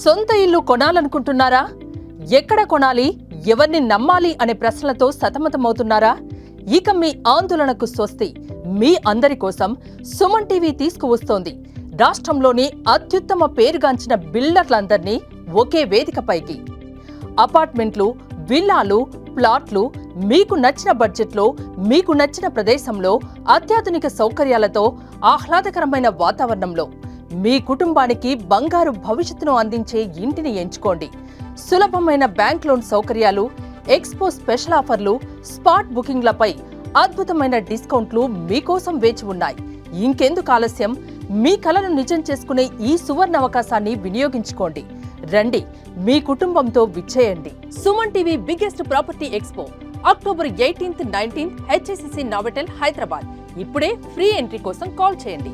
సొంత ఇల్లు కొనాలనుకుంటున్నారా? ఎక్కడ కొనాలి? ఎవరిని నమ్మాలి అనే ప్రశ్నలతో సతమతమవుతున్నారా? ఇక మీ ఆందోళనకు స్వస్తి. మీ అందరి కోసం సుమన్ టీవీ తీసుకువస్తోంది. రాష్ట్రంలోని అత్యుత్తమ పేరుగాంచిన బిల్డర్లందరినీ ఒకే వేదికపైకి. అపార్ట్మెంట్లు విల్లాలు ప్లాట్లు మీకు నచ్చిన బడ్జెట్లో మీకు నచ్చిన ప్రదేశంలో అత్యాధునిక సౌకర్యాలతో ఆహ్లాదకరమైన వాతావరణంలో మీ కుటుంబానికి బంగారు భవిష్యత్తును అందించే ఇంటిని ఎంచుకోండి. సులభమైన బ్యాంక్ లోన్ సౌకర్యాలు ఎక్స్పో స్పెషల్ ఆఫర్లు స్పాట్ బుకింగ్లపై అద్భుతమైన డిస్కౌంట్లు మీకోసం వేచి ఉన్నాయి. ఇంకెందుకు ఆలస్యం? మీ కలను నిజం చేసుకునే ఈ సువర్ణ అవకాశాన్ని వినియోగించుకోండి. రండి మీ కుటుంబంతో విచ్చేయండి. Suman TV biggest property expo October eighteenth nineteenth HSCC Novotel Hyderabad. ఇప్పుడే ఫ్రీ ఎంట్రీ కోసం కాల్ చేయండి.